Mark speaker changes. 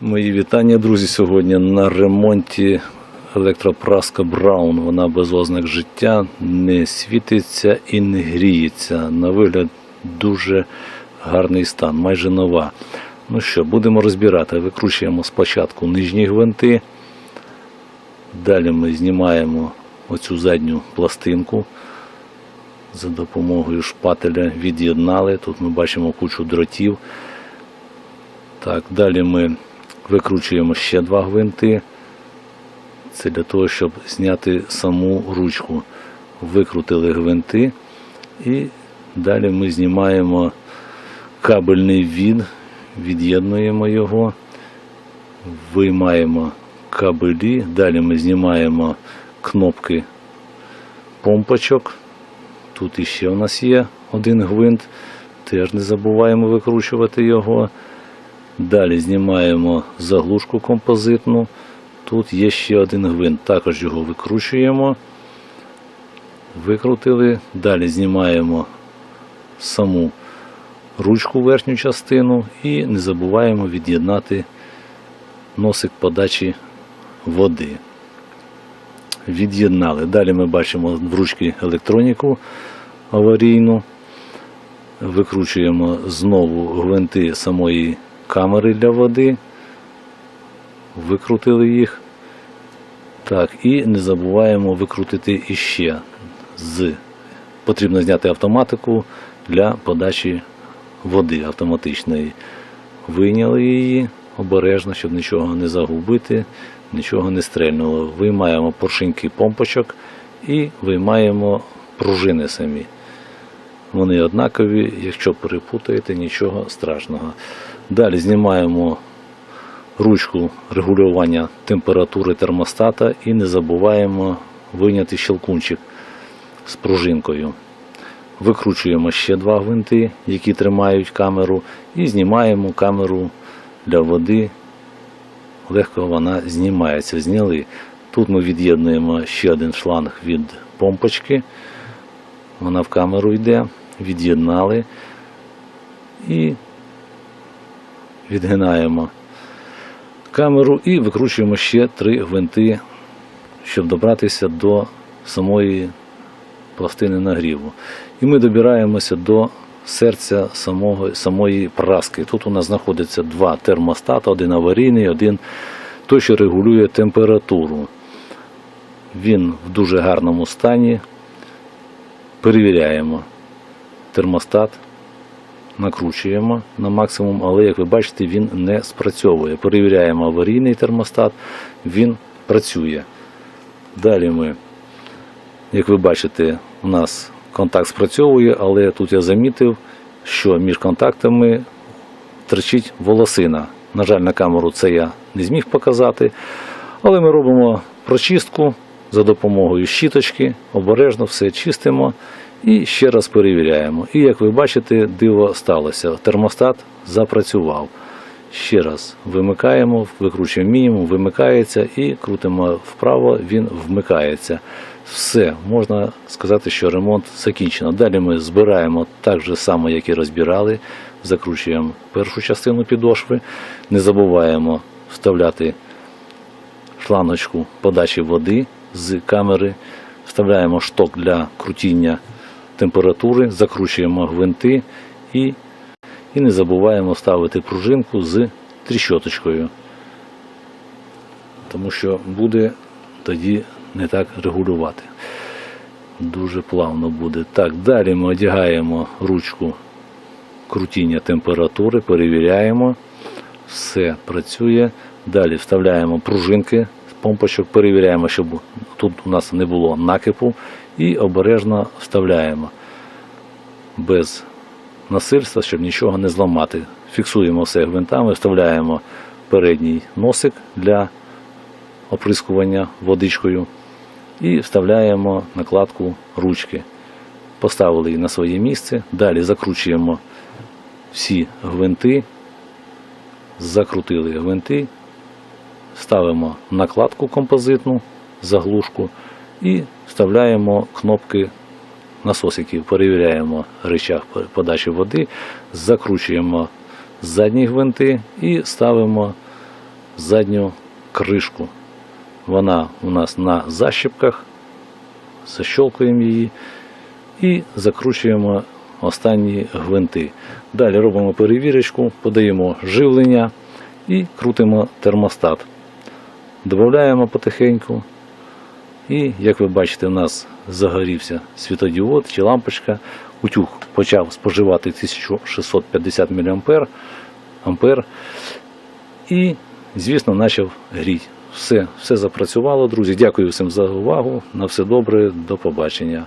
Speaker 1: Мої вітання, друзі, сьогодні на ремонті електропраска Браун. Вона без ознак життя не світиться і не гріється. На вигляд дуже гарний стан, майже нова. Ну що, будемо розбирати. Викручуємо спочатку нижні гвинти. Далі ми знімаємо оцю задню пластинку. За допомогою шпателя від'єднали. Тут ми бачимо кучу дротів. Так, далі ми викручуємо ще два гвинти. Це для того, щоб зняти саму ручку. Викрутили гвинти і далі ми знімаємо кабельний від, від'єднуємо його, виймаємо кабелі, далі ми знімаємо кнопки помпочок. Тут іще у нас є один гвинт, теж не забуваємо викручувати його. Далі знімаємо заглушку композитну. Тут є ще один гвинт, також його викручуємо. Викрутили. Далі знімаємо саму ручку верхню частину і не забуваємо від'єднати носик подачі води. Від'єднали. Далі ми бачимо в ручці електроніку аварійну. Викручуємо знову гвинти самої камери для води. Викрутили їх. Так, і не забуваємо викрутити іще. З... Потрібно зняти автоматику для подачі води автоматичної. Вийняли її обережно, щоб нічого не загубити, нічого не стрельнуло. Виймаємо поршеньки помпочок і виймаємо пружини самі. Вони однакові, якщо перепутаєте, нічого страшного. Далі знімаємо ручку регулювання температури термостата і не забуваємо вийняти щелкунчик з пружинкою. Викручуємо ще два гвинти, які тримають камеру, і знімаємо камеру для води. Легко вона знімається. Зняли. Тут ми від'єднуємо ще один шланг від помпочки. Вона в камеру йде, від'єднали і відгинаємо камеру і викручуємо ще три гвинти, щоб добратися до самої пластини нагріву. І ми добираємося до серця самого, самої праски. Тут у нас знаходиться два термостата, один аварійний, один той, що регулює температуру. Він в дуже гарному стані. Перевіряємо термостат, накручуємо на максимум, але як ви бачите, він не спрацьовує. Перевіряємо аварійний термостат, він працює. Далі ми, як ви бачите, у нас контакт спрацьовує, але тут я замітив, що між контактами тричить волосина. На жаль, на камеру це я не зміг показати, але ми робимо прочистку за допомогою щіточки, обережно все чистимо і ще раз перевіряємо. І як ви бачите, диво сталося. Термостат запрацював. Ще раз вимикаємо, викручуємо мінімум, вимикається і крутимо вправо, він вмикається. Все, можна сказати, що ремонт закінчено. Далі ми збираємо так же само, як і розбирали. Закручуємо першу частину підошви. Не забуваємо вставляти шланочку подачі води з камери, вставляємо шток для крутіння температури, закручуємо гвинти і, і не забуваємо ставити пружинку з тріщоточкою, тому що буде тоді не так регулювати. Дуже плавно буде. Так, далі ми одягаємо ручку крутіння температури, перевіряємо. Все працює. Далі вставляємо пружинки з помпочок, перевіряємо, щоб тут у нас не було накипу, і обережно вставляємо без насильства, щоб нічого не зламати. Фіксуємо все гвинтами, вставляємо передній носик для оприскування водичкою і вставляємо накладку ручки. Поставили її на своє місце. Далі закручуємо всі гвинти, закрутили гвинти, ставимо накладку композитну, заглушку і вставляємо кнопки насосиків, перевіряємо рычаг подачі води, закручуємо задні гвинти і ставимо задню кришку. Вона у нас на защіпках, защолкуємо її і закручуємо останні гвинти. Далі робимо перевірочку, подаємо живлення і крутимо термостат. Додаємо потихеньку. І, як ви бачите, у нас загорівся світодіод чи лампочка. Утюг почав споживати 1650 мА. І, звісно, почав гріти. Все, все запрацювало, друзі. Дякую всім за увагу. На все добре, до побачення.